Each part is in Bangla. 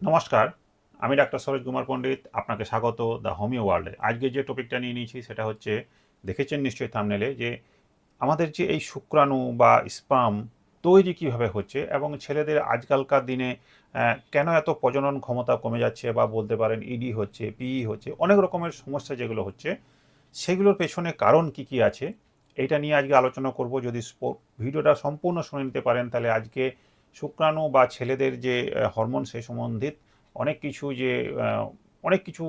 নমস্কার, আমি ডাক্তার সরোজ কুমার পণ্ডিত, আপনাকে স্বাগত দ্য হোমিও ওয়ার্ল্ডে। আজকে যে টপিকটা নিয়ে নিয়েছি সেটা হচ্ছে, দেখেছেন নিশ্চয়ই থামনেলে, যে আমাদের যে এই শুক্রাণু বা স্পাম তৈরি কীভাবে হচ্ছে এবং ছেলেদের আজকালকার দিনে কেন এত প্রজনন ক্ষমতা কমে যাচ্ছে বা বলতে পারেন ইডি হচ্ছে পিই হচ্ছে, অনেক রকমের সমস্যা যেগুলো হচ্ছে, সেগুলোর পেছনে কারণ কি কি আছে? এটা নিয়ে আজকে আলোচনা করব। যদি ভিডিওটা সম্পূর্ণ শুনে নিতে পারেন, তাহলে আজকে শুক্রাণু বা ছেলেদের যে হরমোন সে সম্বন্ধিত অনেক কিছু যে অনেক কিছু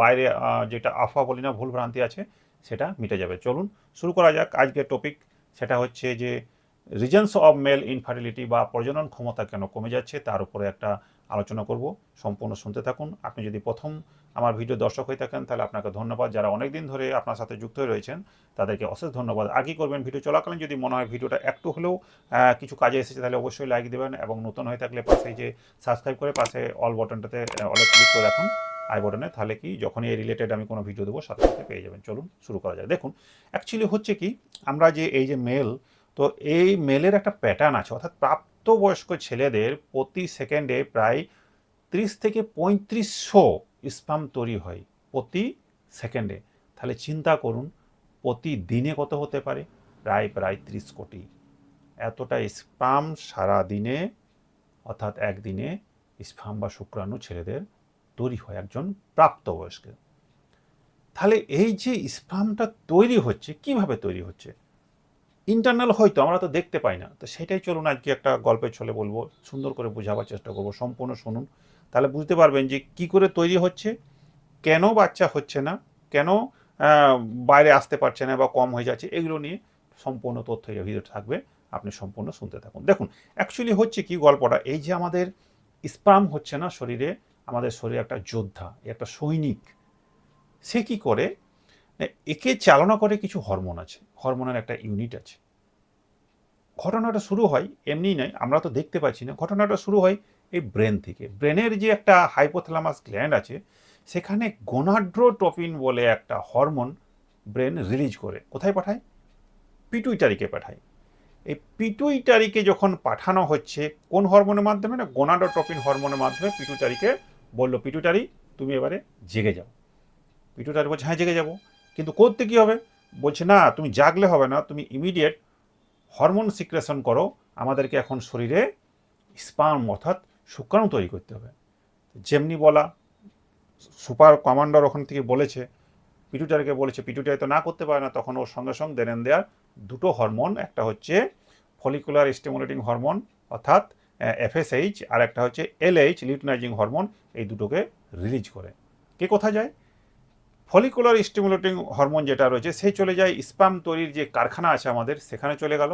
বাইরে যেটা আফা বলি না ভুলভ্রান্তি আছে, সেটা মিটে যাবে। চলুন, শুরু করা যাক। আজকের টপিক সেটা হচ্ছে যে রিজনস অব মেল ইনফার্টিলিটি বা প্রজনন ক্ষমতা কেন কমে যাচ্ছে, তার উপরে একটা আলোচনা করব। সম্পূর্ণ শুনতে থাকুন। আপনি যদি প্রথম আমার ভিডিও দর্শক হয়ে থাকেন, তাহলে আপনাকে ধন্যবাদ। যারা অনেক দিন ধরে আপনার সাথে যুক্ত হয়ে রয়েছেন, তাদেরকে অশেষ ধন্যবাদ। আর করবেন? ভিডিও চলাকালীন যদি মনে হয় ভিডিওটা একটু হলেও কিছু কাজে এসেছে, তাহলে অবশ্যই লাইক দেবেন এবং নতুন হয়ে থাকলে পাশে যে সাবস্ক্রাইব করে পাশে অল বটনটাতে অলে ক্লিক করে রাখুন। আই বটনে তাহলে কি যখনই এই রিলেটেড আমি কোনো ভিডিও দেবো, সাথে সাথে পেয়ে যাবেন। চলুন শুরু করা যায় দেখুন অ্যাকচুয়ালি হচ্ছে কি, আমরা যে এই যে মেল তো এই মেলের একটা প্যাটার্ন আছে, অর্থাৎ প্রাপ্তবয়স্ক ছেলেদের প্রতি সেকেন্ডে প্রায় ত্রিশ থেকে পঁয়ত্রিশশো স্পাম তৈরি হয় প্রতি সেকেন্ডে। তাহলে চিন্তা করুন, প্রতিদিনে কত হতে পারে? প্রায় প্রায় ত্রিশ কোটি। এতটা স্পাম সারা দিনে অর্থাৎ একদিনে স্পাম বা শুক্রাণু ছেলেদের তৈরি হয় একজন প্রাপ্তবয়স্কের। তাহলে এই যে স্পামটা তৈরি হচ্ছে, কীভাবে তৈরি হচ্ছে? ইন্টারনাল হয়তো আমরা তো দেখতে পাই না। তো সেটাই চলুন আজকে একটা গল্পের ছলে বলব, সুন্দর করে বোঝাবার চেষ্টা করব, সম্পূর্ণ শুনুন। তাহলে বুঝতে পারবেন যে কি করে তৈরি হচ্ছে, কেন বাচ্চা হচ্ছে না, কেন বাইরে আসতে পারছে না বা কম হয়ে যাচ্ছে, এগুলো নিয়ে সম্পূর্ণ তথ্য এই ভিডিও থাকবে। আপনি সম্পূর্ণ শুনতে থাকুন। দেখুন অ্যাকচুয়ালি হচ্ছে কি গল্পটা, এই যে আমাদের স্পাম হচ্ছে না শরীরে, আমাদের শরীরে একটা যোদ্ধা একটা সৈনিক, সে কি করে, একে চালনা করে কিছু হরমোন আছে হরমোনের একটা ইউনিট আছে। ঘটনাটা শুরু হয় এমনি নয়, আমরা তো দেখতে পাচ্ছি না। ঘটনাটা শুরু হয় এই ব্রেন থেকে। ব্রেনের যে একটা হাইপোথ্যালামাস গ্ল্যান্ড আছে, সেখানে গোনাড্রোটপিন বলে একটা হরমোন ব্রেন রিলিজ করে। কোথায় পাঠায়? পিটুইটারিকে পাঠায়। এই পিটুইটারিকে যখন পাঠানো হচ্ছে, কোন হরমোনের মাধ্যমে না? গোনাডোট্রপিন হরমোনের মাধ্যমে পিটুইটারিকে বলল পিটুইটারি তুমি এবারে জেগে যাও। পিটুইটারি বলছে হ্যাঁ জেগে যাব। কিন্তু করতে কী হবে? বলছে, না, তুমি জাগলে হবে না, তুমি ইমিডিয়েট হরমোন সিক্রেশন করো, আমাদেরকে এখন শরীরে স্পাম অর্থাৎ শুক্রাণু তৈরি করতে হবে। যেমনি বলা, সুপার কমান্ডার ওখান থেকে বলেছে, পিটুটারকে বলেছে, পিটুটারি তো না করতে পারে না, তখন ওর সঙ্গে সঙ্গে দেন দেয়ার দুটো হরমোন, একটা হচ্ছে ফলিকুলার স্টিমুলেটিং হরমোন অর্থাৎ এফএসএইচ আর একটা হচ্ছে এলএইচ লিউটিনাইজিং হরমোন এই দুটোকে রিলিজ করে। কে কোথায় যায়? ফলিকুলার স্টিমুলেটিং হরমোন যেটা রয়েছে, সে চলে যায় স্পাম তৈরির যে কারখানা আছে আমাদের, সেখানে চলে গেল।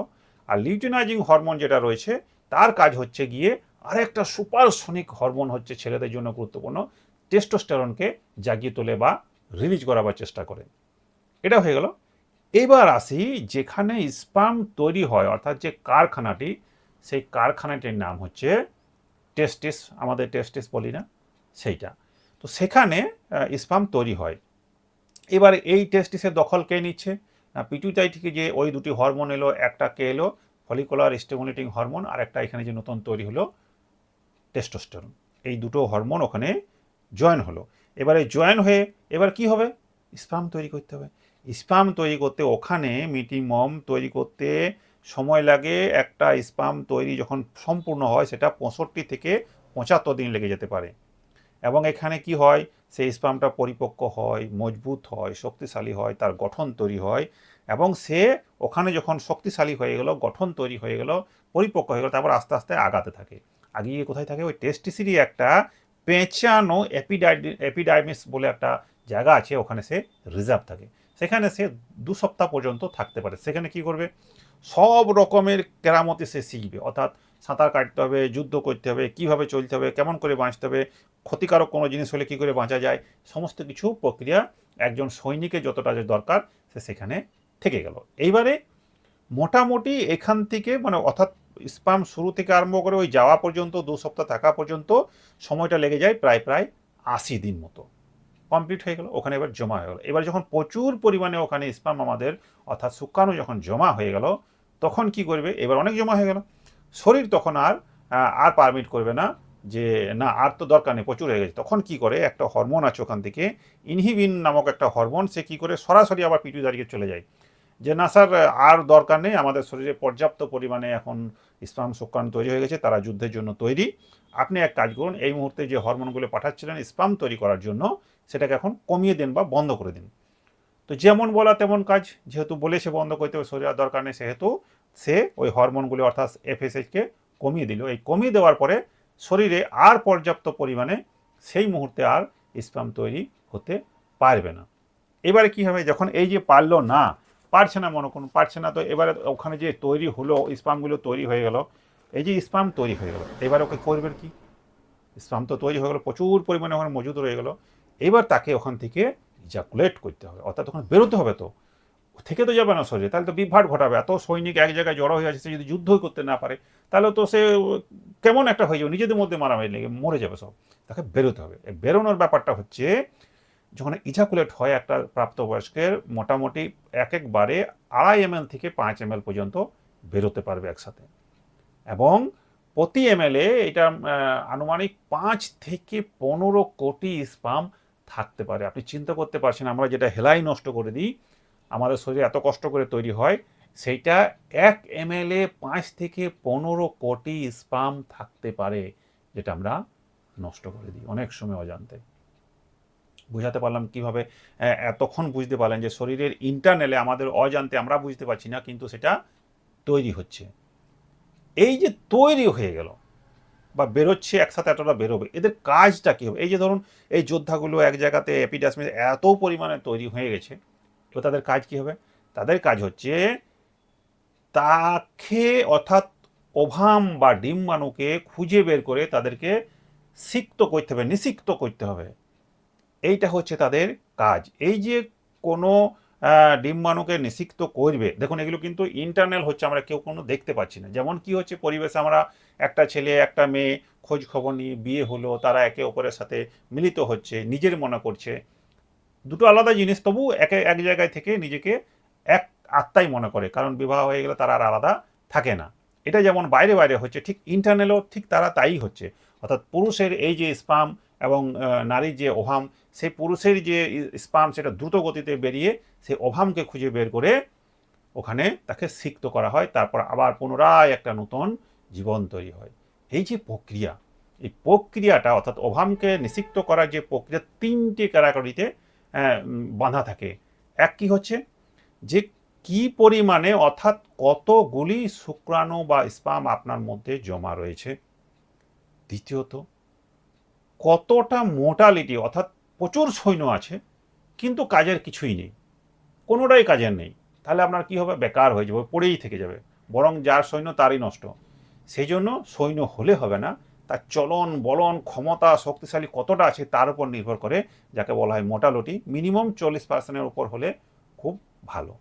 আর লিউটিনাইজিং হরমোন যেটা রয়েছে, তার কাজ হচ্ছে গিয়ে আরেকটা সুপারসনিক হরমোন হচ্ছে ছেলেদের জন্য গুরুত্বপূর্ণ, টেস্টোস্টেরনকে জাগিয়ে তোলে বা রিলিজ করাবার চেষ্টা করে। এটা হয়ে গেল। এবার আসি যেখানে স্পাম তৈরি হয়, অর্থাৎ যে কারখানাটি, সেই কারখানাটির নাম হচ্ছে টেস্টিস, আমাদের টেস্টিস বলি না, সেইটা। তো সেখানে স্পাম তৈরি হয়। এবার এই টেস্টিসের দখল কে নিচ্ছে? পিটুইটারি থেকে যে ওই দুটি হরমোন এলো, একটা কে এলো ফলিকুলার স্টিমুলেটিং হরমোন আর একটা এখানে যে নতুন তৈরি হলো টেস্টোস্টেরন এই দুটো হরমোন ওখানে জয়েন হলো। এবারে জয়েন হয়ে এবার কি হবে? স্পাম তৈরি করতে হবে। স্পাম তৈরি করতে ওখানে মিনিমাম তৈরি করতে সময় লাগে। একটা স্পাম তৈরি যখন সম্পূর্ণ হয়, সেটা পঁয়ষট্টি থেকে পঁচাত্তর দিন লেগে যেতে পারে। এবং এখানে কি হয়? সেই স্পামটা পরিপক্ক হয়, মজবুত হয়, শক্তিশালী হয়, তার গঠন তৈরি হয় এবং সে ওখানে যখন শক্তিশালী হয়ে গেল, গঠন তৈরি হয়ে গেল, পরিপক্ক হয়ে গেল, তারপর আস্তে আস্তে আগাতে থাকে। আগে গিয়ে কোথায় থাকে? ওই টেস্টিসিরই একটা পেঁচানো এপিডাইড এপিডাইমিস বলে একটা জায়গা আছে, ওখানে সে রিজার্ভ থাকে। সেখানে সে দু সপ্তাহ পর্যন্ত থাকতে পারে। সেখানে কি করবে? সব রকমের কেরামতি সে শিখবে। অর্থাৎ সাঁতার কাটতে হবে, যুদ্ধ করতে হবে, কীভাবে চলতে হবে, কেমন করে বাঁচতে হবে ক্ষতিকারক কোনো জিনিস হলে কী করে বাঁচা যায়? সমস্ত কিছু প্রক্রিয়া একজন সৈনিকের যতটা যে দরকার, সে সেখানে থেকে গেল। এইবারে মোটামুটি এখান থেকে মানে অর্থাৎ স্পাম শুরু থেকে আরম্ভ করে ওই যাওয়া পর্যন্ত, দু সপ্তাহ থাকা পর্যন্ত সময়টা লেগে যায় প্রায় প্রায় আশি দিন মতো। কমপ্লিট হয়ে গেল, ওখানে এবার জমা হয়ে গেল। এবার যখন প্রচুর পরিমাণে ওখানে স্পাম আমাদের অর্থাৎ শুক্রাণু যখন জমা হয়ে গেল, তখন কি করবে? এবার অনেক জমা হয়ে গেল। শরীর তখন আর আর পারমিট করবে না। যে, না, আর তো দরকার নেই, প্রচুর হয়ে গেছে। তখন কি করে? একটা হরমোন আছে ওখান থেকে ইনহিবিন নামক একটা হরমোন সে কি করে? সরাসরি আবার পিটুইটারিকে চলে যায়। যে, না, স্যার, আর দরকার নেই, আমাদের শরীরে পর্যাপ্ত পরিমাণে এখন স্পাম শুক্রাণু তৈরি হয়ে গেছে, তারা যুদ্ধের জন্য তৈরি। আপনি এক কাজ করুন, এই মুহূর্তে যে হরমোনগুলো পাঠাচ্ছিলেন, স্পাম তৈরি করার জন্য, সেটাকে এখন কমিয়ে দিন বা বন্ধ করে দিন। তো যেমন বলা তেমন কাজ, যেহেতু বলে সে বন্ধ করতে হবে শরীরের দরকার নেই, সেহেতু সে ওই হরমোনগুলি অর্থাৎ এফএসএইচকে কমিয়ে দিল। এই কমিয়ে দেওয়ার পরে শরীরে আর পর্যাপ্ত পরিমাণে সেই মুহূর্তে আর স্পাম তৈরি হতে পারবে না। এবারে কি হবে? যখন এই যে পারল না, পারছে না মনে করুন পারছে না, তো এবারে ওখানে যে তৈরি হলো, স্পামগুলো তৈরি হয়ে গেল, এই যে স্পাম তৈরি হয়ে গেল, এবার ওকে করবেন কি? স্পাম তো তৈরি হয়ে গেলো, প্রচুর পরিমাণে ওখানে মজুদ রয়ে গেল, এবার তাকে ওখান থেকে ইজাকুলেট করতে হবে, অর্থাৎ ওখানে বেরোতে হবে তো। থেকে তো যাবে না শরীরে তাহলে তো বিভ্রাট ঘটাবে। এত সৈনিক এক জায়গায় জড়ো হয়ে আছে, সে যদি যুদ্ধই করতে না পারে, তাহলে তো সে কেমন একটা হয়ে যাবে? নিজেদের মধ্যে মারামারি লেগে মরে যাবে সব। তাকে বেরোতে হবে। বেরোনোর ব্যাপারটা হচ্ছে, যখন ইজাকুলেট হয় একটা প্রাপ্তবয়স্কের, মোটামুটি এক একবারে আড়াই এম থেকে পাঁচ এম পর্যন্ত বেরোতে পারবে একসাথে। এবং প্রতি এম এটা আনুমানিক পাঁচ থেকে পনেরো কোটি স্পাম থাকতে পারে। আপনি চিন্তা করতে পারছেন, আমরা যেটা হেলাই নষ্ট করে দিই আমাদের শরীরে এত কষ্ট করে তৈরি হয়, সেইটা এক এম এ পাঁচ থেকে পনেরো কোটি স্পাম থাকতে পারে, যেটা আমরা নষ্ট করে দিই অনেক সময় অজান্তে। বুঝাতে পারলাম কীভাবে এতক্ষণ বুঝতে পারলেন যে শরীরের ইন্টারনেলে আমাদের অজান্তে আমরা বুঝতে পারছি না, কিন্তু সেটা তৈরি হচ্ছে। এই যে তৈরি হয়ে গেল, বা বেরোচ্ছে একসাথে এতটা বেরোবে, এদের কাজটা কী হবে? এই যে ধরুন, এই যোদ্ধাগুলো এক জায়গাতে এপিডাসমিস এত পরিমাণে তৈরি হয়ে গেছে তো তাদের কাজ কী হবে? তাদের কাজ হচ্ছে তাকে অর্থাৎ ওভাম বা ডিম্বাণুকে খুঁজে বের করে তাদেরকে সিক্ত করতে হবে, নিষিক্ত করতে হবে। এইটা হচ্ছে তাদের কাজ। এই যে কোনো ডিম্বাণুকে নিষিক্ত করবে, দেখুন এগুলো কিন্তু ইন্টারনাল হচ্ছে, আমরা কেউ কোনো দেখতে পাচ্ছি না। যেমন কি হচ্ছে, পরিবেশে আমরা একটা ছেলে, একটা মেয়ে খোঁজ খবর নিয়ে বিয়ে হলো, তারা একে অপরের সাথে মিলিত হচ্ছে, নিজের মনে করছে। দুটো আলাদা জিনিস, তবু একে এক জায়গায় থেকে নিজেকে এক আত্মাই মনে করে। কারণ বিবাহ হয়ে গেলে তারা আর আলাদা থাকে না। এটা যেমন বাইরে বাইরে হচ্ছে, ঠিক ইন্টারনেলও ঠিক তারা তাই হচ্ছে। অর্থাৎ পুরুষের এই যে স্পাম এবং নারীর যে ওভাম সেই পুরুষের যে স্পাম সেটা দ্রুত গতিতে বেরিয়ে সেই ওভামকে খুঁজে বের করে ওখানে তাকে সিক্ত করা হয়। তারপর আবার পুনরায় একটা নতুন জীবন তৈরি হয়। এই যে প্রক্রিয়া, এই প্রক্রিয়াটা অর্থাৎ ওভামকে নিষিক্ত করার যে প্রক্রিয়া, তিনটি ক্যারাকরিতে বাঁধা থাকে। এক কি হচ্ছে? যে কি পরিমাণে অর্থাৎ কতগুলি শুক্রাণু বা স্পাম আপনার মধ্যে জমা রয়েছে? দ্বিতীয়ত, কতটা মোটালিটি, অর্থাৎ প্রচুর সৈন্য আছে, কিন্তু কাজের কিছুই নেই। কোনোটাই কাজের নেই। তাহলে আপনার কি হবে? বেকার হয়ে যাবে, পড়েই থেকে যাবে। বরং যার সৈন্য তারই নষ্ট। সেই জন্য সৈন্য হলে হবে না তার চলন, বলন, ক্ষমতা, শক্তিশালী কতটা আছে তার উপর নির্ভর করে, যাকে বলা হয় মোটালিটি, মিনিমাম চল্লিশ পার্সেন্টের উপর হলে খুব ভালো।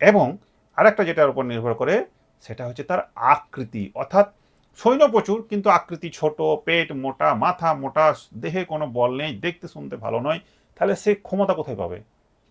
এবং আরেকটা যেটার উপর নির্ভর করে, সেটা হচ্ছে তার আকৃতি। অর্থাৎ সৈন্য প্রচুর, কিন্তু আকৃতি ছোট, পেট মোটা, মাথা মোটা, দেহে কোনো বল নেই, দেখতে শুনতে ভালো নয়, তাহলে সে ক্ষমতা কোথায় পাবে?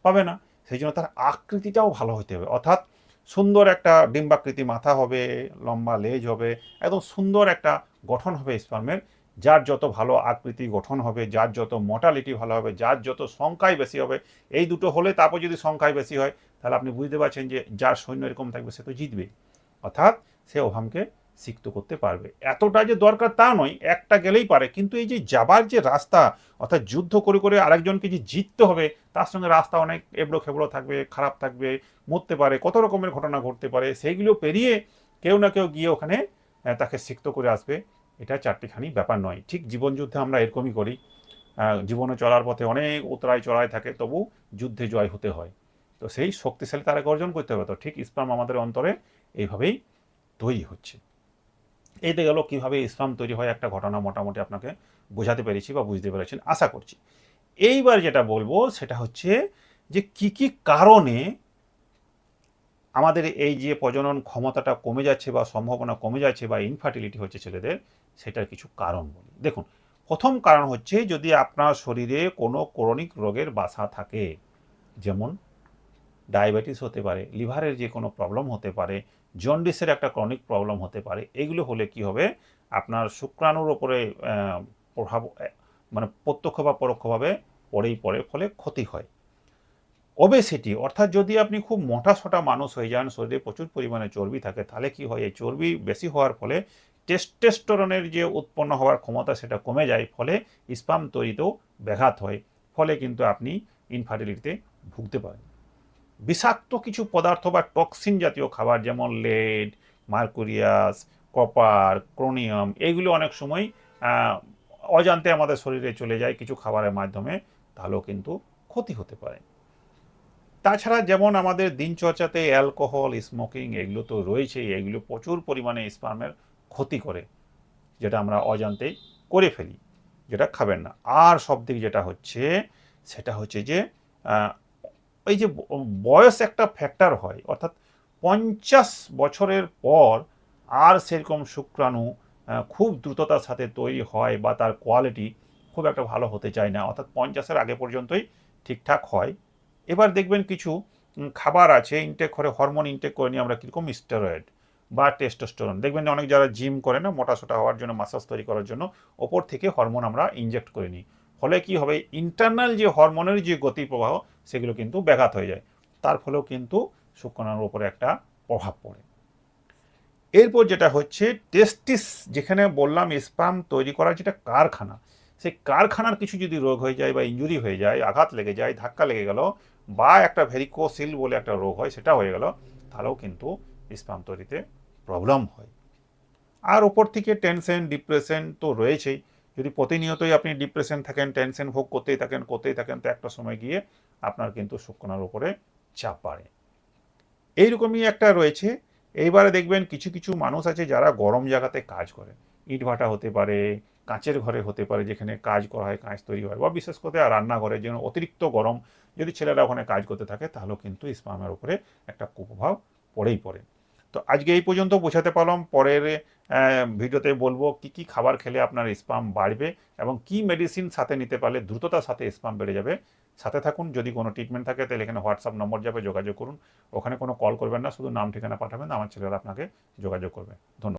পাবে না। সেই জন্য তার আকৃতিটাও ভালো হতে হবে। অর্থাৎ সুন্দর একটা ডিম্বাকৃতি মাথা হবে, লম্বা লেজ হবে, একদম সুন্দর একটা গঠন হবে স্পার্মের যার যত ভালো আকৃতি গঠন হবে, যার যত মোটালিটি ভালো হবে, যার যত সংখ্যাই বেশি হবে, এই দুটো হলে তারপর যদি সংখ্যাই বেশি হয়, তাহলে আপনি বুঝতে পারছেন যে যার সৈন্য এরকম থাকবে সে তো জিতবে অর্থাৎ সে ওভামকে সিক্ত করতে পারবে। এতটা যে দরকার তা নয়, একটা গেলেই পারে। কিন্তু এই যে যাবার যে রাস্তা, অর্থাৎ যুদ্ধ করে করে আরেকজনকে যে জিততে হবে, তার সঙ্গে রাস্তা অনেক এবড়ো খেবড়ো থাকবে, খারাপ থাকবে, মরতে পারে, কত রকমের ঘটনা ঘটতে পারে, সেইগুলো পেরিয়ে কেউ না কেউ গিয়ে ওখানে তাকে সিক্ত করে আসবে। এটা চারটিখানি ব্যাপার নয়। ঠিক জীবনযুদ্ধে আমরা এরকমই করি। জীবনে চলার পথে অনেক উতরায় চড়াই থাকে, তবু যুদ্ধে জয় হতে হয়। তো সেই শক্তিশালী তারাকে অর্জন করতে হবে। তো ঠিক ইসলাম আমাদের অন্তরে এইভাবেই তৈরি হচ্ছে। এইতে গেল কীভাবে ইসলাম তৈরি হয় একটা ঘটনা মোটামুটি আপনাকে বোঝাতে পেরেছি বা বুঝতে পেরেছেন, আশা করছি। এইবার যেটা বলব সেটা হচ্ছে যে কি কি কারণে আমাদের এই যে প্রজনন ক্ষমতাটা কমে যাচ্ছে বা সম্ভাবনা কমে যাচ্ছে বা ইনফার্টিলিটি হচ্ছে ছেলেদের, সেটার কিছু কারণ বলি। দেখুন, প্রথম কারণ হচ্ছে যদি আপনার শরীরে কোনো ক্রনিক রোগের বাসা থাকে, যেমন ডায়াবেটিস হতে পারে, লিভারের যে কোনো প্রবলেম হতে পারে, জন্ডিসের একটা ক্রনিক প্রবলেম হতে পারে, এগুলো হলে কি হবে? আপনার শুক্রাণুর ওপরে প্রভাব মানে প্রত্যক্ষ বা পরোক্ষভাবে পড়েই পড়ে, ফলে ক্ষতি হয়। ওবেসিটি অর্থাৎ যদি আপনি খুব মোটা সোটা মানুষ হয়ে যান, শরীরে প্রচুর পরিমাণে চর্বি থাকে, তাহলে কি হয়? এই চর্বি বেশি হওয়ার ফলে টেস্টেস্টোরনের যে উৎপন্ন হওয়ার ক্ষমতা সেটা কমে যায়, ফলে স্পাম তৈরিতেও ব্যাঘাত হয়, ফলে কিন্তু আপনি ইনফার্টিলিটিতে ভুগতে পারেন। বিষাক্ত কিছু পদার্থ বা টক্সিন জাতীয় খাবার যেমন লেড মার্কুরিয়াস কপার ক্রোনিয়াম এইগুলো অনেক সময় অজান্তে আমাদের শরীরে চলে যায় কিছু খাবারের মাধ্যমে, তাহলেও কিন্তু ক্ষতি হতে পারে। তাছাড়া যেমন আমাদের দিনচর্চাতে অ্যালকোহল স্মোকিং এগুলো তো রয়েছেই, এগুলো প্রচুর পরিমাণে স্পার্মের ক্ষতি করে, যেটা আমরা অজান্তেই করে ফেলি, যেটা খাবেন না। আর সব দিক যেটা হচ্ছে, সেটা হচ্ছে যে এই যে বয়স একটা ফ্যাক্টর হয়। অর্থাৎ পঞ্চাশ বছরের পর আর সেরকম শুক্রাণু খুব দ্রুততার সাথে তৈরি হয় বা তার কোয়ালিটি খুব একটা ভালো হতে চায় না। অর্থাৎ পঞ্চাশের আগে পর্যন্তই ঠিকঠাক হয়। এবার দেখবেন কিছু খাবার আছে ইনটেক করে হরমোন ইনটেক করে নিয়ে আমরা কীরকম স্টেরয়েড বা টেস্টোস্টেরন দেখবেন যে অনেক যারা জিম করে না, মোটা সোটা হওয়ার জন্য মাসাজ তৈরি করার জন্য ওপর থেকে হরমোন আমরা ইনজেক্ট করে নিই। ফলে কি হবে? ইন্টারনাল যে হরমোনের যে গতি প্রবাহ সেগুলো কিন্তু ব্যাঘাত হয়ে যায়। তার ফলেও কিন্তু শুক্রাণুর উপরে একটা প্রভাব পড়ে। এরপর যেটা হচ্ছে টেস্টিস যেখানে বললাম স্পাম তৈরি করার যেটা কারখানা, সেই কারখানার কিছু যদি রোগ হয়ে যায় বা ইঞ্জুরি হয়ে যায়, আঘাত লেগে যায়, ধাক্কা লেগে গেল বা একটা ভেরিকোসিল বলে একটা রোগ হয়, সেটা হয়ে গেল, তাহলেও কিন্তু স্পাম তৈরিতে প্রবলেম হয়। আর ওপর থেকে টেনশন ডিপ্রেশন তো রয়েছেই। যদি প্রতিনিয়তই আপনি ডিপ্রেশন থাকেন টেনশন ভোগ করতেই থাকেন করতেই থাকেন, তো একটা সময় গিয়ে আপনার কিন্তু শুক্রাণুর উপরে চাপ বাড়ে। এইরকমই একটা রয়েছে। এইবারে দেখবেন কিছু কিছু মানুষ আছে যারা গরম জায়গাতে কাজ করে। ইট ভাটা হতে পারে, কাঁচের ঘরে হতে পারে, যেখানে কাজ করা হয়, কাঁচ তৈরি হয় বা বিশেষ করে রান্নাঘরে যেন অতিরিক্ত গরম যদি ছেলেরা ওখানে কাজ করতে থাকে, তাহলেও কিন্তু স্পামের উপরে একটা কুপ্রভাব পড়েই পড়ে। তো আজকে এই পর্যন্ত বোঝাতে পারলাম। পরের ভিডিওতে বলব কি কি খাবার খেলে আপনার স্পাম বাড়বে এবং কি মেডিসিন সাথে নিতে পারলে দ্রুততার সাথে স্পাম বেড়ে যাবে সাথে থাকুন, যদি কোনো ট্রিটমেন্ট থাকে, তাহলে এখানে হোয়াটসঅ্যাপ নম্বর যাবে, যোগাযোগ করুন। ওখানে কোনো কল করবেন না, শুধু নাম ঠিকানা পাঠাবেন, আমার ছেলেরা আপনাকে যোগাযোগ করবে। ধন্যবাদ।